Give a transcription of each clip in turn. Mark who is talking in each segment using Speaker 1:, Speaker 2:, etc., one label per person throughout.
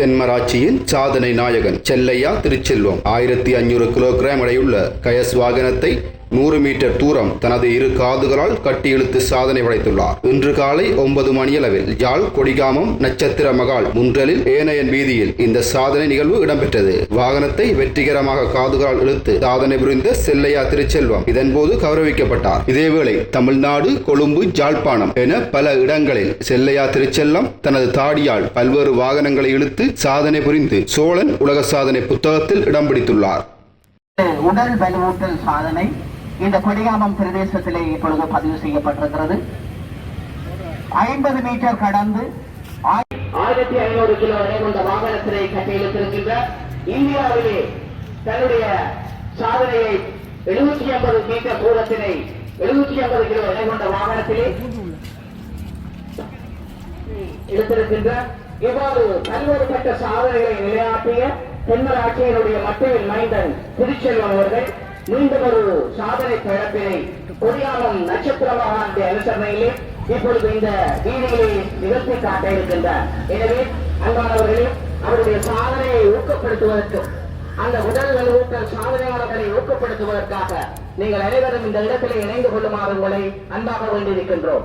Speaker 1: தென்மராட்சியின் சாதனை நாயகன் செல்லையா திருச்செல்வம். ஆயிரத்தி ஐநூறு கிலோகிராம் எடையுள்ள கயஸ் வாகனத்தை நூறு மீட்டர் தூரம் தனது இரு காதுகளால் கட்டி இழுத்து சாதனை படைத்துள்ளார். இன்று காலை ஒன்பது மணியளவில் யாழ் கொடிகாமம் நட்சத்திர மகால் முன்றலில் ஏனையன் வீதியில் இந்த சாதனை நிகழ்வு இடம்பெற்றது. வாகனத்தை வெற்றிகரமாக காதுகளால் இழுத்து சாதனை புரிந்த செல்லையா திருச்செல்வம் இதன்போது கௌரவிக்கப்பட்டார். இதேவேளை தமிழ்நாடு கொழும்பு ஜாழ்ப்பாணம் என பல இடங்களில் செல்லையா திருச்செல்லம் தனது தாடியால் பல்வேறு வாகனங்களை இழுத்து சாதனை புரிந்து சோழன் உலக சாதனை புத்தகத்தில் இடம் பிடித்துள்ளார்.
Speaker 2: உடல் வலுவூட்டல் சாதனை இந்த கொடியாமம் பிரதேசத்திலே இப்பொழுது பதிவு செய்யப்பட்டிருக்கிறது. ஐம்பது மீட்டர் கடந்து ஆயிரத்தி ஐநூறு கிலோ எடை கொண்ட வாகனத்தினை கட்டியெழுத்திருக்கின்ற இந்தியாவிலே தன்னுடைய சாதனையை எழுநூற்றி ஐம்பது மீட்டர் தூரத்தினை எழுநூற்றி ஐம்பது கிலோ எடை கொண்ட வாகனத்திலே எடுத்திருக்கின்ற இவ்வாறு பல்வேறுபட்ட சாதனைகளை நிலையாட்டிய தென்மராட்சியினுடைய மட்டையில் மைந்தன் திருச்செல்வன் அவர்கள். மீண்டும் ஒரு சாதனை பிழப்பினை கொடியாமம் நட்சத்திரமாக அனுசரணையிலே இப்பொழுது இந்த வீதியிலே நிகழ்த்தி காட்ட இருக்கின்றார். எனவே அன்பானவர்களே அவருடைய சாதனையை ஊக்கப்படுத்துவதற்கு அந்த உடல் வலுவூட்டல் சாதனையாளர்களை ஊக்கப்படுத்துவதற்காக நீங்கள் அனைவரும் இந்த இடத்திலே இணைந்து கொள்ளுமாறு உங்களை அன்பாக வேண்டியிருக்கின்றோம்.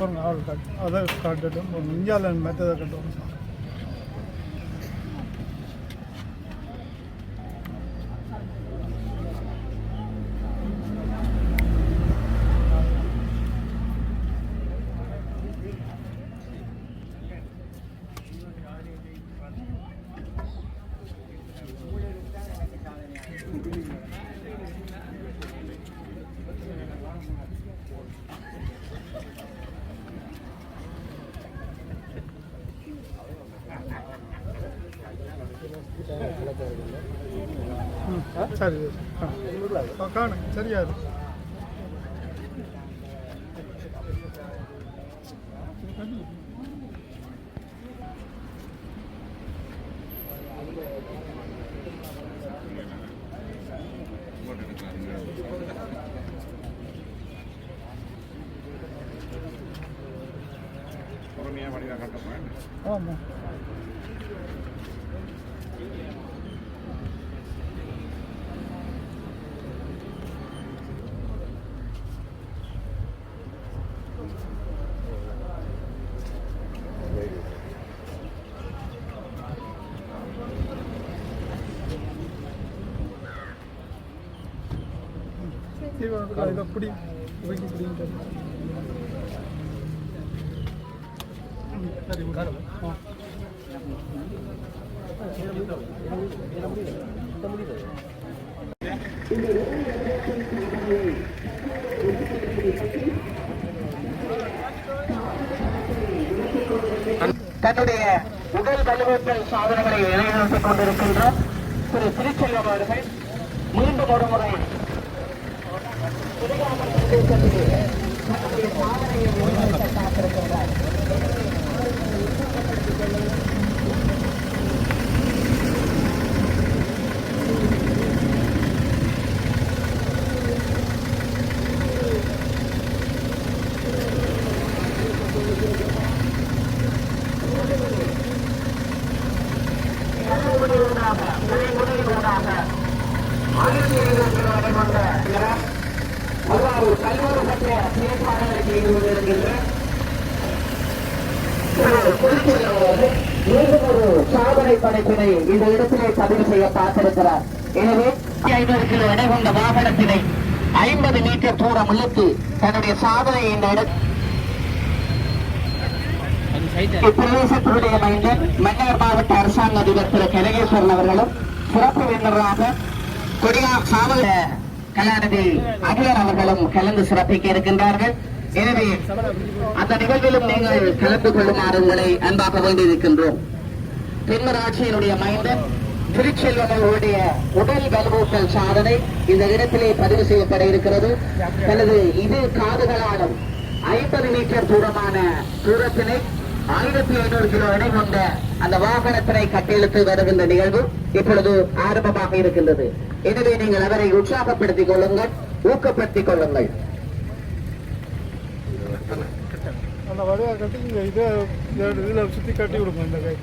Speaker 3: பாருங்க ஆள் கட் அதை கட்டட்டும் இந்தியாவில் மெத்ததை கட்டும் சார். ஆ காணும் சரியா இருக்கு ஆமாம் இதை பிடி இப்படி பிடிங்க
Speaker 2: தன்னுடைய உடல் வலுவூட்டல் சாதனங்களை நிலைநிறுத்திக் கொண்டிருக்கின்ற திரு திருச்செல்வம் அவர்கள் மீண்டும் ஒரு முறை தன்னுடைய சாதனையை முன்வைக்க மீண்டும் ஒரு சாதனை படைப்பினை இந்த இடத்திலே பதிவு செய்ய பார்த்திருக்கிறார். எனவே ஐநூறு கிலோ எடை கொண்ட வாகனத்தினை ஐம்பது மீட்டர் தூரம் இழுத்து தன்னுடைய சாதனை இந்த இடத்தில் இப்பிரதேசத்தினுடைய மைந்தர் மன்னார் மாவட்ட அரசாங்க அதிபர் திரு கனகேஸ்வரன் அவர்களும் சிறப்பு விருந்தராக கொடியா காவல் கலாநிதி அகிலர் அவர்களும் கலந்து சிறப்பிக்க இருக்கின்றார்கள். எனவே அந்த நிகழ்விலும் நீங்கள் கலந்து கொள்ளுமாறு உங்களை அன்பாக வேண்டியிருக்கின்றோம். தென்மராட்சியினுடைய மைந்தன் திருச்செல்வம் அவர்களுடைய உடல் வலுவூட்டல் சாதனை இந்த இடத்திலே பதிவு செய்யப்பட இருக்கிறது. தனது இரு காதுகளாலும் ஐம்பது மீட்டர் தூரமான தூரத்தினை ஆயிரத்தி ஐநூறு கிலோ எடை கொண்ட அந்த வாகனத்தினை கட்டியெழுத்து வருகின்ற நிகழ்வு இப்பொழுது ஆரம்பமாக இருக்கின்றது. எனவே நீங்கள் அவரை உற்சாகப்படுத்திக் கொள்ளுங்கள் ஊக்கப்படுத்திக் கொள்ளுங்கள்.
Speaker 3: அந்த வழியாக கட்டி இங்கே இதை இதில் சுற்றி கட்டி விடுங்க இந்த கை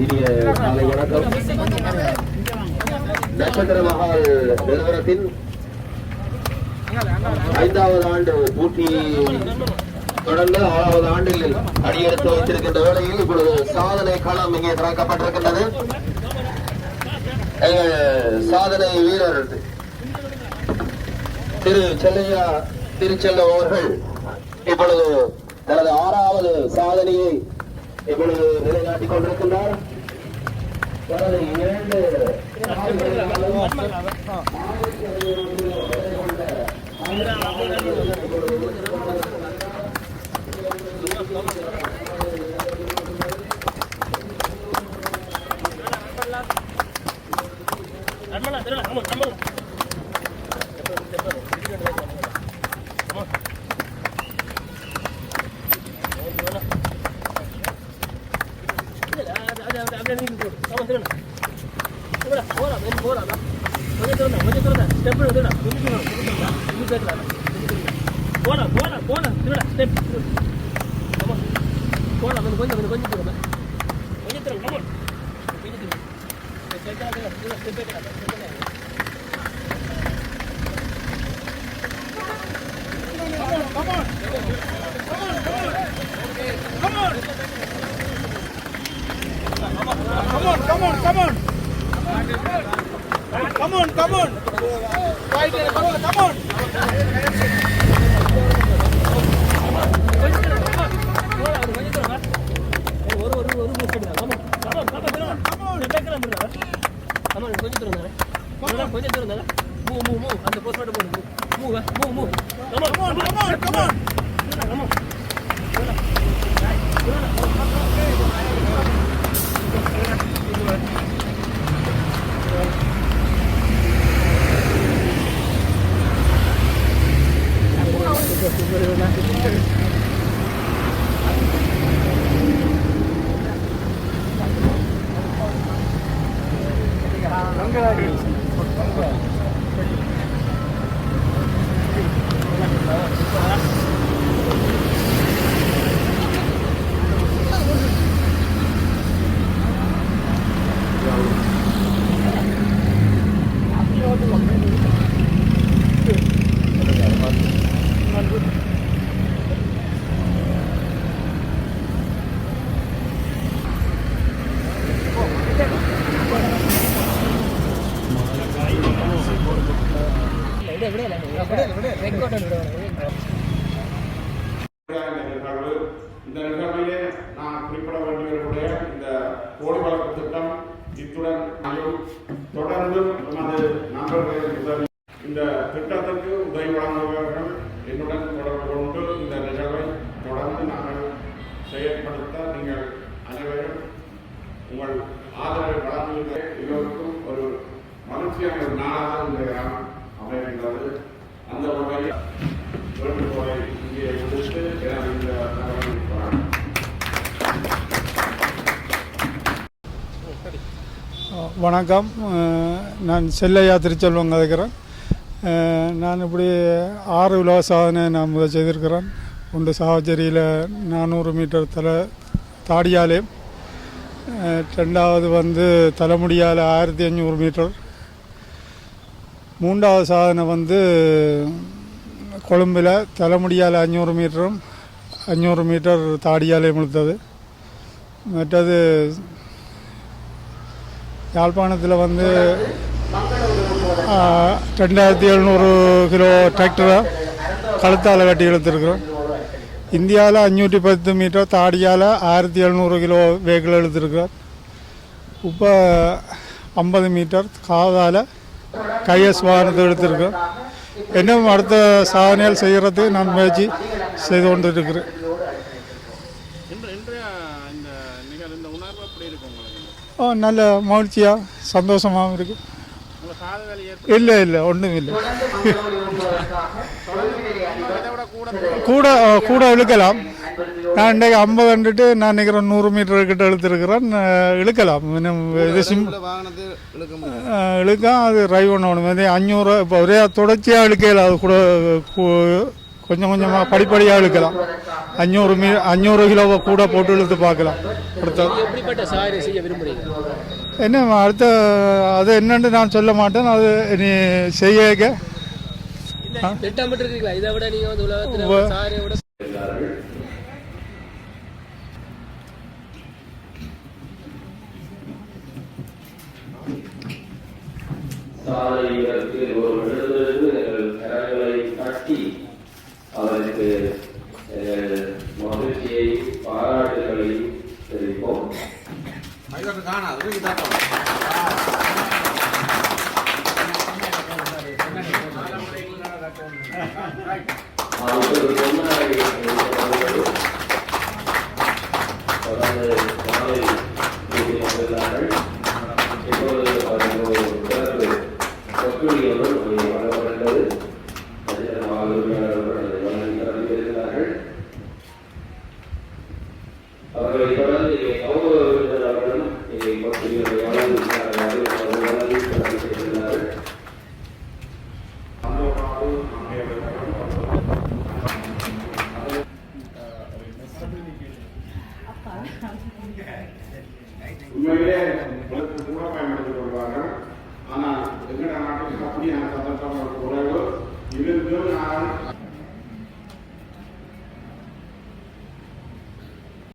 Speaker 4: இனிய காலை வணக்கம் நட்சத்திர மகால் நிறுவனத்தின் ஐந்தாவது ஆண்டு பூர்த்தி தொடர்ந்து ஆறாவது ஆண்டில் அடியெடுத்து வைத்திருக்கின்ற வேளையில் இப்பொழுது சாதனை களம் இங்கே திறக்கப்பட்டிருக்கின்றது. எங்கள் சாதனை வீரர் திரு செல்லையா திருச்செல்லம் அவர்கள் இப்பொழுது தனது ஆறாவது சாதனையை இப்பொழுது நிலைநாட்டிக் கொண்டிருக்கின்றார். தனது இரண்டு
Speaker 5: போனா போனா போனா திருடா ஸ்டெப் போனா கொஞ்சம் கொஞ்சம் கொஞ்சம் திரும்ப கொஞ்சம் திரும்ப கமன் கொஞ்சம் திரும்ப step
Speaker 3: Come on, come on, come on. Come on, come on. Right there, come on, come on.
Speaker 5: ஒரு ஒரு ஒரு மூவ் பண்ணுங்க come on come on come on திரும்ப கமன் பேக்கலாம் திரும்ப கமன் கொஞ்சம் திரும்ப கொஞ்சம் திரும்ப மூவ் மூவ் மூவ் அந்த போஸ்ட் மட்டும் போடு move move move come on
Speaker 3: Come on, come on.
Speaker 5: Come on விட
Speaker 6: இந்த நிகழ்வு இந்த நிகழ்விலே நான் குறிப்பிட வேண்டியவர்களுடைய இந்த கோடி வளர்ப்பு திட்டம் இத்துடன் தொடர்ந்து நமது நண்பர்களின் உதவி. இந்த திட்டத்திற்கு உதவி வழங்குபவர்கள் என்னுடன் தொடர்பு கொண்டு இந்த நிகழ்வை தொடர்ந்து நாங்கள் செயற்படுத்த நீங்கள் அனைவரும் உங்கள் ஆதரவை வழங்குகின்ற எல்லோருக்கும் ஒரு மகிழ்ச்சியான ஒரு நாளாக இந்த கிராமம் அமைகின்றது. அந்த வகையில்
Speaker 3: வணக்கம். நான் செல்லையா திருச்செல்வம் கதைக்கிறேன். நான் இப்படி ஆறு உலக சாதனை நான் முதல் செய்திருக்கிறேன். உண்டு சாவச்சேரியில் நானூறு மீட்டர் தலை தாடியாலே ரெண்டாவது வந்து தலைமுடியால் ஆயிரத்தி அஞ்சூறு மீட்டர். மூன்றாவது சாதனை வந்து கொழும்பில் தலைமுடியால் அஞ்சூறு மீட்டரும் அஞ்சூறு மீட்டர் தாடியாலே முழுத்தது. மற்றது யாழ்ப்பாணத்தில் வந்து ரெண்டாயிரத்தி எழுநூறு கிலோ டிராக்டரை கழுத்தால் கட்டி இழுத்துருக்குறோம். இந்தியாவில் அஞ்சூற்றி பத்து மீட்டர் தாடியால் ஆயிரத்தி எழுநூறு கிலோ வெஹிக்கிள் இழுத்துருக்குறோம். இப்போ ஐம்பது மீட்டர் காதால் கைஎஸ் வாகனத்தை எடுத்திருக்கோம் இன்னும் அடுத்த சாதனையால் செய்கிறதுக்கு நான் முயற்சி செய்து கொண்டு இருக்கிறேன் நல்ல மகிழ்ச்சியாக சந்தோஷமாகவும் இருக்கு. இல்லை இல்லை ஒன்றும் இல்லை. கூட கூட இழுக்கலாம். நான் இன்றைக்கு ஐம்பது வந்துட்டு நான் நினைக்கிறேன் நூறு மீட்டர் கிட்ட இழுத்துருக்கிறேன். இழுக்கலாம். இன்னும் இது சிம் அஹ், அது ட்ரைவ் ஒன்று இது அஞ்சூறு இப்போ ஒரே தொடர்ச்சியாக இழுக்கல அது கூட கொஞ்சம் கொஞ்சமாக படிப்படியாக இழுக்கலாம். அஞ்சூறு மீ அஞ்சூறு கிலோவை கூட போட்டு இழுத்து பார்க்கலாம். அடுத்த என்ன அடுத்த அது என்னன்னு நான் சொல்ல மாட்டேன். அது நீ செய்ய
Speaker 4: அவர்களை தொடர்ந்து இங்கே கௌரவ விருந்தினர்களும் இங்கே சொற்பொழிவுகளை